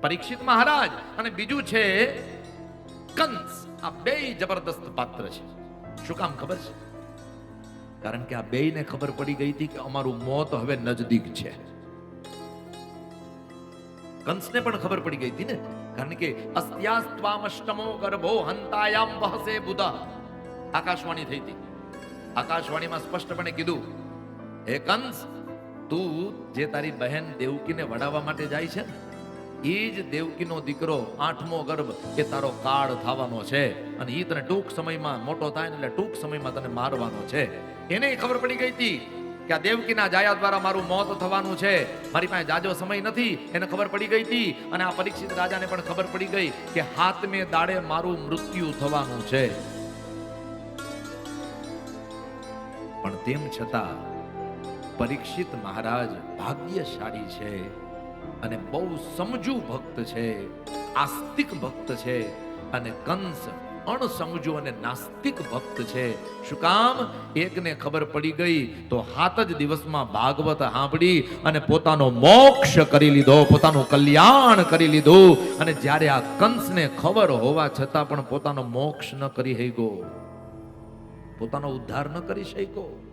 પરીક્ષિત મહારાજ. અને બીજું છે, કંસ. આ બે જબરદસ્ત પાત્ર છે. શું કામ ખબર છે? કારણ કે આ બેયને ખબર પડી ગઈ હતી કે અમારું મોત હવે નજદીક છે. કંસને પણ ખબર પડી ગઈ હતી ને? કારણ કે અસ્યાસ્ત્વામષ્ટમો ગર્ભો હંતાયામ વહસે બુધા. આકાશવાણી થઈ હતી. આકાશવાણીમાં સ્પષ્ટપણે કીધું, હે કંસ, તું જે તારી બહેન દેવકીને વડાવવા માટે જાય છે ને એ જ દેવકીનો દીકરો આઠમો ગર્ભ એ તારો કાળ થવાનો છે. અને એ તને ટૂંક સમયમાં, મોટો થાય એટલે ટૂંક સમયમાં તને મારવાનો છે. એને ખબર પડી ગઈ હતી કે આ દેવકીના જાયા દ્વારા મારું મોત થવાનું છે. મારી પાસે જાજો સમય નથી, એને ખબર પડી ગઈ હતી. અને આ પરીક્ષિત રાજાને પણ ખબર પડી ગઈ કે હાથમે દાડે મારું મૃત્યુ થવાનું છે. પણ તેમ છતાં, પરીક્ષિત મહારાજ ભાગ્યશાળી છે. અને બહુ સમજુ ભક્ત છે, આસ્તિક ભક્ત છે અને કંસ અણસમજુ અને નાસ્તિક ભક્ત છે. શું કામ? એકને ખબર પડી ગઈ તો હાથ જ દિવસમાં ભાગવત સાંભળી અને પોતાનો મોક્ષ કરી લીધો, પોતાનું કલ્યાણ કરી લીધું. અને જ્યારે આ કંસને ખબર હોવા છતાં પણ પોતાનો મોક્ષ ન કરી શક્યો. પોતાનો ઉદ્ધાર ન કરી શક્યો.